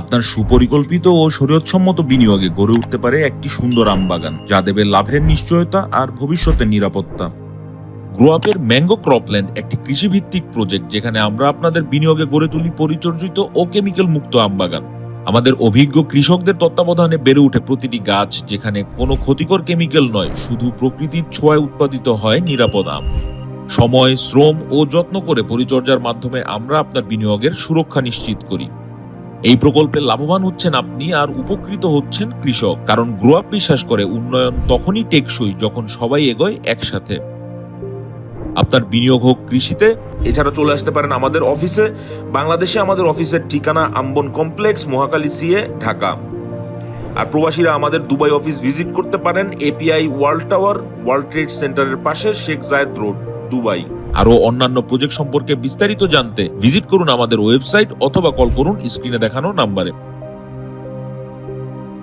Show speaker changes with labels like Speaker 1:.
Speaker 1: আপনার সুপরিকল্পিত ও শরীয়তসম্মত বিনিয়োগে গড়ে উঠতে পারে একটি সুন্দর আম বাগান যা দেবে লাভের নিশ্চয়তা আর ভবিষ্যতের নিরাপত্তা। গ্রোয়াপের ম্যাঙ্গো ক্রপল্যান্ড একটি কৃষিভিত্তিক প্রজেক্ট, যেখানে আমরা আপনাদের বিনিয়োগে গড়ে তুলি পরিচর্যিত ও কেমিক্যাল মুক্ত আম বাগান আমাদের অভিজ্ঞ কৃষকদের তত্ত্বাবধানে বেড়ে ওঠে প্রতিটি গাছ, যেখানে কোনো ক্ষতিকর কেমিক্যাল নয়, শুধু প্রকৃতির ছোঁয়ায় উৎপাদিত হয় নিরাপদ আম। সময়, শ্রম ও যত্ন করে পরিচর্যার মাধ্যমে আমরা আপনার বিনিয়োগের সুরক্ষা নিশ্চিত করি। এই প্রকল্পে লাভবান হচ্ছেন আপনি আর উপকৃত হচ্ছেন কৃষক, কারণ গ্রোআপ বিশ্বাস করে উন্নয়ন তখনই টেকসই যখন সবাই এগোয় একসাথে। আপনার বিনিয়োগ হোক কৃষিতে,
Speaker 2: এছাড়া চলে আসতে পারেন আমাদের অফিসে। বাংলাদেশে আমাদের অফিসের ঠিকানা আম্বন কমপ্লেক্স, মহাকালী সিএ ঢাকা। আর প্রবাসীরা আমাদের দুবাই অফিস ভিজিট করতে পারেন API world tower, world trade সেন্টারের পাশে শেখ জায়েদ রোড, দুবাই।
Speaker 1: আরও অন্যান্য প্রজেক্ট সম্পর্কে বিস্তারিত জানতে ভিজিট করুন আমাদের ওয়েবসাইট অথবা কল করুন স্ক্রিনে দেখানো নাম্বারে।